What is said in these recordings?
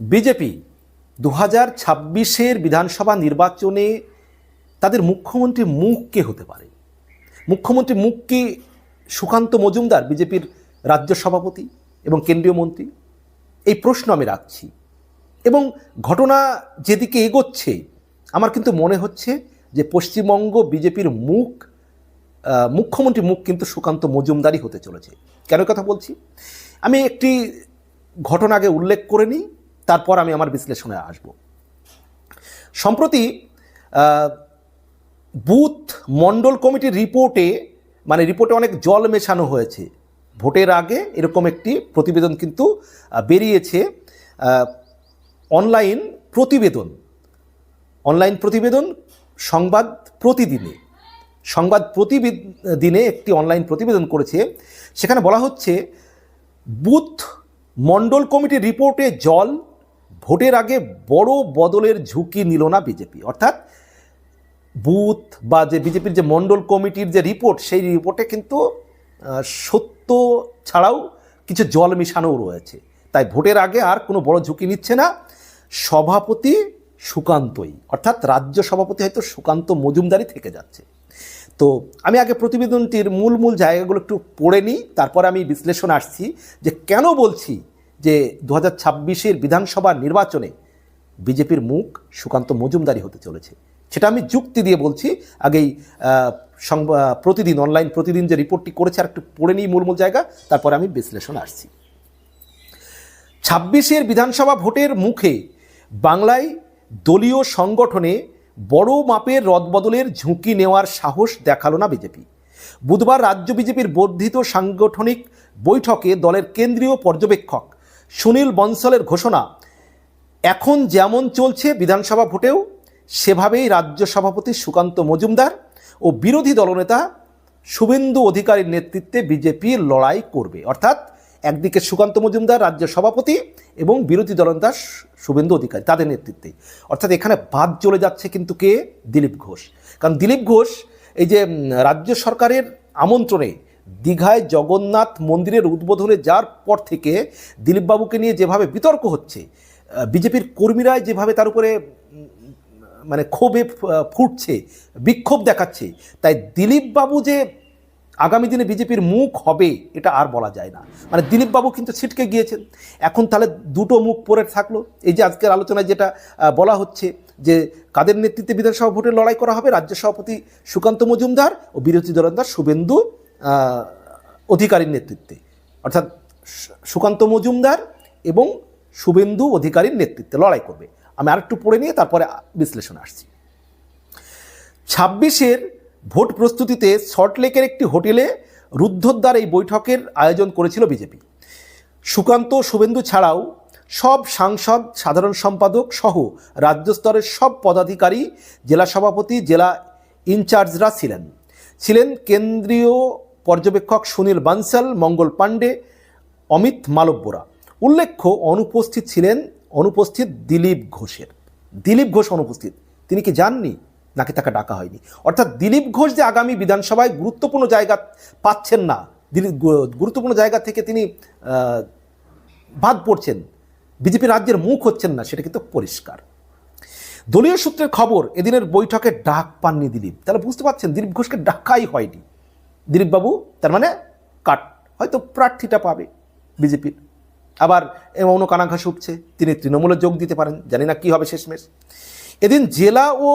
BJP দু হাজার ছাব্বিশের বিধানসভা নির্বাচনে তাদের মুখ্যমন্ত্রী মুখ কে হতে পারে? মুখ্যমন্ত্রী মুখ কি সুকান্ত মজুমদার, বিজেপির রাজ্য সভাপতি এবং কেন্দ্রীয় মন্ত্রী? এই প্রশ্ন আমি রাখছি। এবং ঘটনা যেদিকে এগোচ্ছে, আমার কিন্তু মনে হচ্ছে যে পশ্চিমবঙ্গ বিজেপির মুখ মুখ্যমন্ত্রী মুখ কিন্তু সুকান্ত মজুমদারই হতে চলেছে। কেন কথা বলছি? আমি একটি ঘটনা আগে উল্লেখ করে নিই। তারপর আমি আমার বিশ্লেষণে আসব। সম্প্রতি বুথ মণ্ডল কমিটির রিপোর্টে মানে রিপোর্টে অনেক জল মেশানো হয়েছে। ভোটের আগে এরকম একটি প্রতিবেদন কিন্তু বেরিয়েছে। অনলাইন প্রতিবেদন। অনলাইন প্রতিবেদন সংবাদ প্রতিদিনে। সংবাদ প্রতিদিনে একটি অনলাইন প্রতিবেদন করেছে। সেখানে বলা হচ্ছে, বুথ মণ্ডল কমিটির রিপোর্টে জল ভোটের আগে বড় বদলের ঝুঁকি নিল না বিজেপি অর্থাৎ বুথ বা যে বিজেপির যে মণ্ডল কমিটির যে রিপোর্ট, সেই রিপোর্টে কিন্তু সত্য ছাড়াও কিছু জল মিশানোও রয়েছে। তাই ভোটের আগে আর কোনো বড় ঝুঁকি নিচ্ছে না। সভাপতি সুকান্তই, অর্থাৎ রাজ্য সভাপতি হয়তো সুকান্ত মজুমদারই থেকে যাচ্ছে। তো আমি আগে প্রতিবেদনটির মূল মূল জায়গাগুলো একটু পড়ে নিই, তারপর আমি বিশ্লেষণ আসছি যে কেন বলছি যে দু হাজার বিধানসভা নির্বাচনে বিজেপির মুখ সুকান্ত মজুমদারি হতে চলেছে। সেটা আমি যুক্তি দিয়ে বলছি। আগেই প্রতিদিন অনলাইন প্রতিদিন যে রিপোর্টটি করেছে আর একটু পড়ে নিই মূল মূল জায়গা, তারপরে আমি বিশ্লেষণ আসছি। ছাব্বিশের বিধানসভা ভোটের মুখে বাংলায় দলীয় সংগঠনে বড় মাপের রদবদলের ঝুঁকি নেওয়ার সাহস দেখাল না বিজেপি। বুধবার রাজ্য বিজেপির বর্ধিত সাংগঠনিক বৈঠকে দলের কেন্দ্রীয় পর্যবেক্ষক সুনীল বনসলের ঘোষণা, এখন যেমন চলছে বিধানসভা ভোটেও, সেভাবেই রাজ্য সভাপতি সুকান্ত মজুমদার ও বিরোধী দলনেতা শুভেন্দু অধিকারীর নেতৃত্বে বিজেপি লড়াই করবে। অর্থাৎ একদিকে সুকান্ত মজুমদার রাজ্য সভাপতি এবং বিরোধী দলনেতা শুভেন্দু অধিকারী তাদের নেতৃত্বে। অর্থাৎ এখানে বাদ চলে যাচ্ছে কিন্তু কে? দিলীপ ঘোষ। কারণ দিলীপ ঘোষ এই যে রাজ্য সরকারের আমন্ত্রণে দীঘায় জগন্নাথ মন্দিরের উদ্বোধনে যাওয়ার পর থেকে দিলীপবাবুকে নিয়ে যেভাবে বিতর্ক হচ্ছে বিজেপির কর্মীরা যেভাবে তার উপরে মানে ক্ষোভে ফুটছে, বিক্ষোভ দেখাচ্ছে, তাই দিলীপবাবু যে আগামী দিনে বিজেপির মুখ হবে, এটা আর বলা যায় না। মানে দিলীপবাবু কিন্তু ছিটকে গিয়েছেন। এখন তাহলে দুটো মুখ পরে থাকল। এই যে আজকের আলোচনায় যেটা বলা হচ্ছে যে কাদের নেতৃত্বে বিধানসভা ভোটে লড়াই করা হবে, রাজ্য সভাপতি সুকান্ত মজুমদার ও বিরোধী দলনেতা শুভেন্দু অধিকারীর নেতৃত্বে। অর্থাৎ সুকান্ত মজুমদার এবং শুভেন্দু অধিকারীর নেতৃত্বে লড়াই করবে। আমি আরেকটু পড়ে নিয়ে তারপরে বিশ্লেষণ আসছি। ছাব্বিশের ভোট প্রস্তুতিতে সল্টলেকের একটি হোটেলে রুদ্ধদ্বার এই বৈঠকের আয়োজন করেছিল বিজেপি। সুকান্ত, শুভেন্দু ছাড়াও সব সাংসদ, সাধারণ সম্পাদক সহ রাজ্য স্তরের সব পদাধিকারী, জেলা সভাপতি, জেলা ইনচার্জরা ছিলেন। ছিলেন কেন্দ্রীয় পর্যবেক্ষক সুনীল বানসাল, মঙ্গল পাণ্ডে, অমিত মালব্যরা। উল্লেখ্য, অনুপস্থিত ছিলেন, অনুপস্থিত দিলীপ ঘোষের। দিলীপ ঘোষ অনুপস্থিত। তিনি কি যাননি? নাকি তাকে ডাকা হয়নি? অর্থাৎ দিলীপ ঘোষ যে আগামী বিধানসভায় গুরুত্বপূর্ণ জায়গা পাচ্ছেন না গুরুত্বপূর্ণ জায়গা থেকে তিনি বাদ পড়ছেন, বিজেপি রাজ্যের মুখ হচ্ছেন না, সেটা কিন্তু পরিষ্কার। দলীয় সূত্রের খবর, এদিনের বৈঠকে ডাক পাননি দিলীপ। তাহলে বুঝতে পারছেন, দিলীপ ঘোষকে ডাকাই হয়নি। দিলীপবাবু তার মানে কাট। হয়তো প্রার্থীটা পাবে বিজেপির। আবার এমন কানাঘাস উঠছে তিনি তৃণমূলে যোগ দিতে পারেন, জানি না কী হবে শেষমেশ। এদিন জেলা ও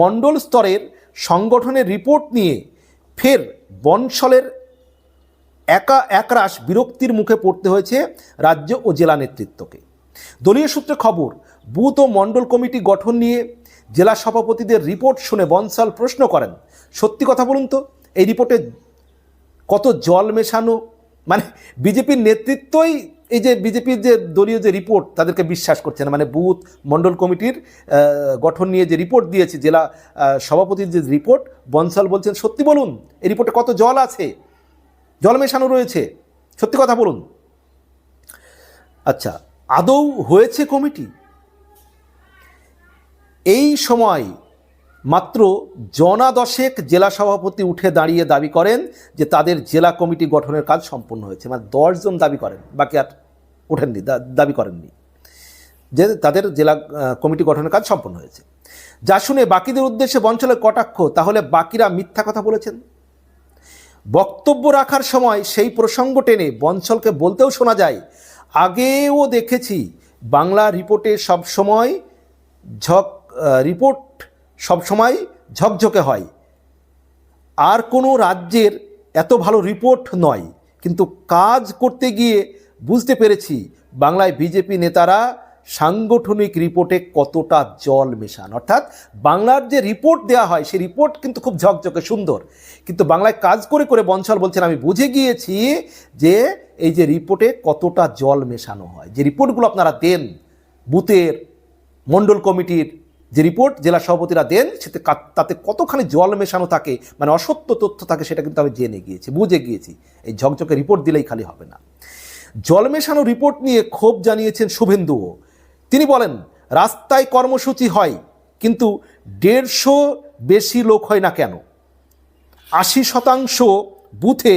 মণ্ডল স্তরের সংগঠনের রিপোর্ট নিয়ে ফের বনশলের একা একরাশ বিরক্তির মুখে পড়তে হয়েছে রাজ্য ও জেলা নেতৃত্বকে। দলীয় সূত্রে খবর, বুথ ও মণ্ডল কমিটি গঠন নিয়ে জেলা সভাপতিদের রিপোর্ট শুনে বনসাল প্রশ্ন করেন। সত্যি কথা বলুন তো, এই রিপোর্টে কত জল মেশানো? মানে বিজেপির নেতৃত্বই এই যে বিজেপির যে দলীয় যে রিপোর্ট, তাদেরকে বিশ্বাস করছে না। মানে বুথ মণ্ডল কমিটির গঠন নিয়ে যে রিপোর্ট দিয়েছে, জেলা সভাপতির যে রিপোর্ট, বনসাল বলছেন, সত্যি বলুন, এই রিপোর্টে কত জল আছে? জল মেশানো রয়েছে। সত্যি কথা বলুন। আচ্ছা আদৌ হয়েছে কমিটি? এই সময় মাত্র জনা দশেক জেলা সভাপতি উঠে দাঁড়িয়ে দাবি করেন যে তাদের জেলা কমিটি গঠনের কাজ সম্পূর্ণ হয়েছে। মানে দশজন দাবি করেন, বাকি আর ওঠেননি দাবি করেননি। যে তাদের জেলা কমিটি গঠনের কাজ সম্পন্ন হয়েছে। যা শুনে বাকিদের উদ্দেশ্যে বঞ্চলের কটাক্ষ, তাহলে বাকিরা মিথ্যা কথা বলেছেন? বক্তব্য রাখার সময় সেই প্রসঙ্গ টেনে বঞ্চলকে বলতেও শোনা যায়, আগেও দেখেছি বাংলা রিপোর্টে সবসময় ঝক রিপোর্ট সবসময় ঝকঝকে হয়। আর কোনো রাজ্যের এত ভালো রিপোর্ট নয়। কিন্তু কাজ করতে গিয়ে বুঝতে পেরেছি বাংলায় বিজেপি নেতারা সাংগঠনিক রিপোর্টে কতটা জল মেশান। অর্থাৎ বাংলার যে রিপোর্ট দেওয়া হয়, সেই রিপোর্ট কিন্তু খুব ঝকঝকে সুন্দর। কিন্তু বাংলায় কাজ করে করে বঞ্চল বলছেন, আমি বুঝে গিয়েছি যে এই যে রিপোর্টে কতটা জল মেশানো হয়। যে রিপোর্টগুলো আপনারা দেন, বুথের মণ্ডল কমিটির যে রিপোর্ট জেলা সভাপতিরা দেন, সেতে তাতে কতখানি জল মেশানো থাকে মানে অসত্য তথ্য থাকে, সেটা কিন্তু আমি জেনে গিয়েছি, বুঝে গিয়েছি। এই ঝকঝকে রিপোর্ট দিলেই খালি হবে না। জল মেশানো রিপোর্ট নিয়ে ক্ষোভ জানিয়েছেন শুভেন্দুও। তিনি বলেন, রাস্তায় কর্মসূচি হয়, কিন্তু দেড়শো বেশি লোক হয় না কেন? আশি শতাংশ বুথে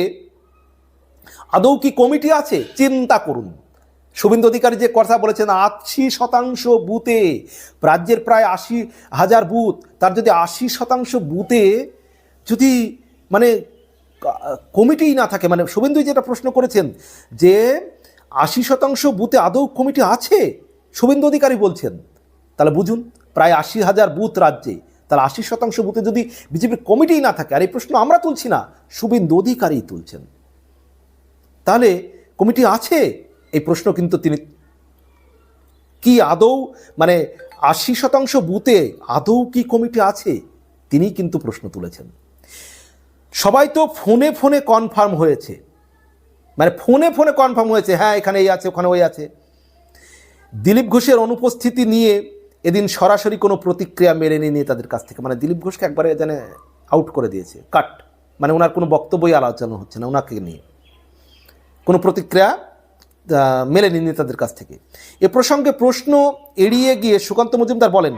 আদৌ কি কমিটি আছে? চিন্তা করুন। শুভেন্দু অধিকারী যে কথা বলেছেন, আশি শতাংশ বুথে, রাজ্যের প্রায় আশি হাজার বুথ, তার যদি আশি শতাংশ বুথে যদি মানে কমিটিই না থাকে মানে শুভেন্দু যেটা প্রশ্ন করেছেন যে আশি শতাংশ বুথে আদৌ কমিটি আছে, শুভেন্দু অধিকারী বলছেন। তাহলে বুঝুন, প্রায় আশি হাজার বুথ রাজ্যে, তাহলে আশি শতাংশ বুথে যদি বিজেপির কমিটিই না থাকে, আর এই প্রশ্ন আমরা তুলছি না, শুভেন্দু অধিকারী তুলছেন। তাহলে কমিটি আছে? এই প্রশ্ন কিন্তু তিনি কি আদৌ মানে আশি শতাংশ বুথে আদৌ কি কমিটি আছে? তিনি কিন্তু প্রশ্ন তুলেছেন। সবাই তো ফোনে ফোনে কনফার্ম হয়েছে। মানে ফোনে ফোনে কনফার্ম হয়েছে হ্যাঁ এখানে এই আছে ওখানে ওই আছে। দিলীপ ঘোষের অনুপস্থিতি নিয়ে এদিন সরাসরি কোনো প্রতিক্রিয়া মেলে নিয়ে তাদের কাছ থেকে। মানে দিলীপ ঘোষকে একবারে জানে আউট করে দিয়েছে কাট মানে ওনার কোনো বক্তব্যই আলোচনা হচ্ছে না, ওনাকে নিয়ে। কোনো প্রতিক্রিয়া? মেলেনি নেতাদের কাছ থেকে। এ প্রসঙ্গে প্রশ্ন এড়িয়ে গিয়ে সুকান্ত মজুমদার বলেন,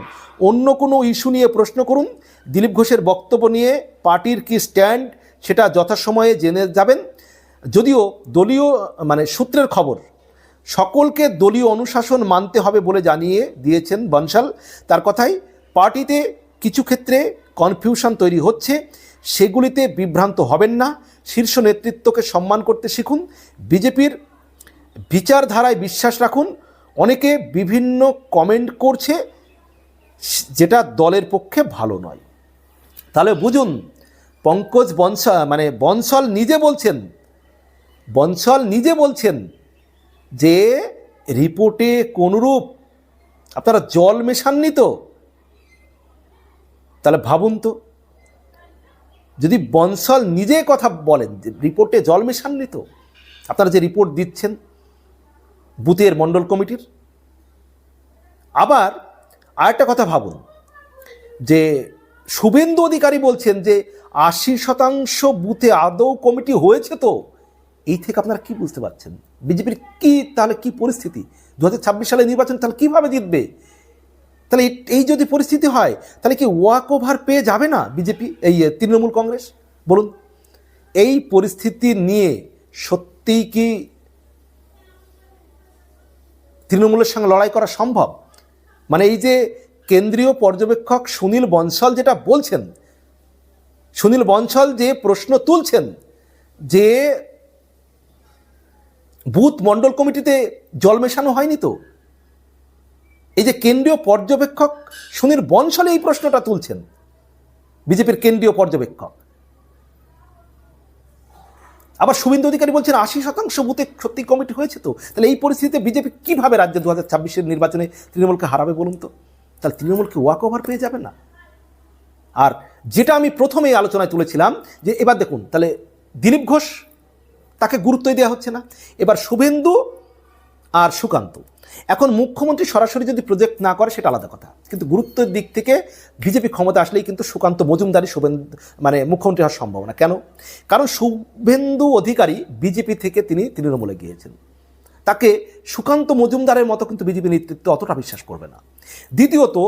অন্য কোনো ইস্যু নিয়ে প্রশ্ন করুন। দিলীপ ঘোষের বক্তব্য নিয়ে পার্টির কি স্ট্যান্ড সেটা যথাসময়ে জেনে যাবেন। যদিও দলীয় মানে সূত্রের খবর, সকলকে দলীয় অনুশাসন মানতে হবে বলে জানিয়ে দিয়েছেন বনশাল। তার কথাই পার্টিতে কিছু ক্ষেত্রে কনফিউশন তৈরি হচ্ছে। সেগুলিতে বিভ্রান্ত হবেন না। শীর্ষ নেতৃত্বকে সম্মান করতে শিখুন। বিজেপির বিচারধারায় বিশ্বাস রাখুন। অনেকে বিভিন্ন কমেন্ট করছে, যেটা দলের পক্ষে ভালো নয়। তাহলে বুঝুন, পঙ্কজ বনসা মানে বনসল নিজে বলছেন, বনসল নিজে বলছেন যে রিপোর্টে কোনরূপ আপনারা জল মেশাননি তো? তাহলে ভাবুন তো, যদি বনসল নিজে কথা বলেন যে রিপোর্টে জল মেশাননি তো, আপনারা যে রিপোর্ট দিচ্ছেন বুথের মণ্ডল কমিটির। আবার আরেকটা কথা ভাবুন, যে শুভেন্দু অধিকারী বলছেন যে আশি শতাংশ বুথে আদৌ কমিটি হয়েছে তো, এই থেকে আপনারা কি বুঝতে পারছেন? বিজেপির কি তাহলে কি পরিস্থিতি? দু হাজার ছাব্বিশ সালে নির্বাচন তাহলে কীভাবে জিতবে? তাহলে এই- এই যদি পরিস্থিতি হয়, তাহলে কি ওয়াক ওভার পেয়ে যাবে না বিজেপি, এই তৃণমূল কংগ্রেস? বলুন, এই পরিস্থিতি নিয়ে সত্যিই কি তৃণমূলের সঙ্গে লড়াই করা সম্ভব? মানে এই যে কেন্দ্রীয় পর্যবেক্ষক সুনীল বনসল যেটা বলছেন, সুনীল বনসল যে প্রশ্ন তুলছেন যে বুথ মণ্ডল কমিটিতে জল মেশানো হয়নি তো? এই যে কেন্দ্রীয় পর্যবেক্ষক সুনীল বনসল এই প্রশ্নটা তুলছেন, বিজেপির কেন্দ্রীয় পর্যবেক্ষক। আবার শুভেন্দু অধিকারী বলছেন আশি শতাংশ বুথে সত্যি কমিটি হয়েছে তো। তাহলে এই পরিস্থিতিতে বিজেপি কীভাবে রাজ্যে দু হাজার ছাব্বিশের নির্বাচনে তৃণমূলকে হারাবে বলুন তো? তাহলে তৃণমূলকে ওয়াক ওভার পেয়ে যাবে না? আর যেটা আমি প্রথমে আলোচনায় তুলেছিলাম যে এবার দেখুন, তাহলে দিলীপ ঘোষ তাকে গুরুত্বই দেওয়া হচ্ছে না। এবার শুভেন্দু আর সুকান্ত। এখন মুখ্যমন্ত্রী সরাসরি যদি প্রজেক্ট না করে, সেটা আলাদা কথা। কিন্তু গুরুত্বের দিক থেকে বিজেপি ক্ষমতা আসলেই কিন্তু সুকান্ত মজুমদারই শুভেন্দু মানে মুখ্যমন্ত্রী হওয়ার সম্ভাবনা। কেন? কারণ শুভেন্দু অধিকারী বিজেপি থেকে তিনি তৃণমূলে গিয়েছেন। তাকে সুকান্ত মজুমদারের মতো কিন্তু বিজেপি নেতৃত্ব অতটা বিশ্বাস করবে না। দ্বিতীয়ত,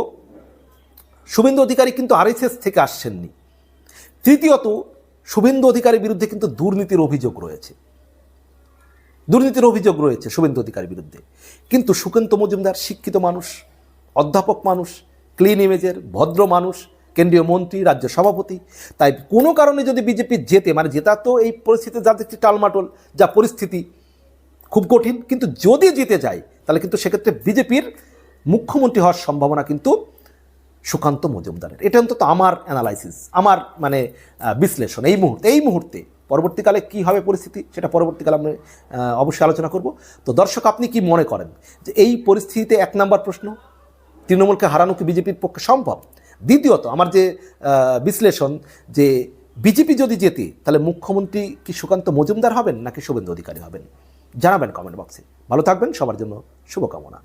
শুভেন্দু অধিকারী কিন্তু আরএসএস থেকে আসছেননি। তৃতীয়ত, শুভেন্দু অধিকারীর বিরুদ্ধে কিন্তু দুর্নীতির অভিযোগ রয়েছে। দুর্নীতির অভিযোগ রয়েছে শুভেন্দু অধিকারীর বিরুদ্ধে। কিন্তু সুকান্ত মজুমদার শিক্ষিত মানুষ, অধ্যাপক মানুষ ক্লিন ইমেজের ভদ্র মানুষ, কেন্দ্রীয় মন্ত্রী, রাজ্য সভাপতি, তাই কোনো কারণে যদি বিজেপি জেতে মানে জেতা তো এই পরিস্থিতিতে যা দেখছি টালমাটল, যা পরিস্থিতি খুব কঠিন, কিন্তু যদি জিতে যায়, তাহলে কিন্তু সেক্ষেত্রে বিজেপির মুখ্যমন্ত্রী হওয়ার সম্ভাবনা কিন্তু সুকান্ত মজুমদারের। এটা অন্তত আমার অ্যানালাইসিস আমার মানে বিশ্লেষণ এই মুহূর্তে এই মুহূর্তে। পরবর্তীকালে কি হবে পরিস্থিতি, সেটা পরবর্তীকালে আমি অবশ্যই আলোচনা করব। তো দর্শক, আপনি কি মনে করেন যে এই পরিস্থিতিতে এক নম্বর প্রশ্ন, তৃণমূলকে হারানো কি বিজেপির পক্ষে সম্ভব? দ্বিতীয়ত, আমার যে বিশ্লেষণ যে বিজেপি যদি জেতে, তাহলে মুখ্যমন্ত্রী কি সুকান্ত মজুমদার হবেন নাকি শুভেন্দু অধিকারী হবেন? জানাবেন কমেন্ট বক্সে ভালো থাকবেন, সবার জন্য শুভকামনা।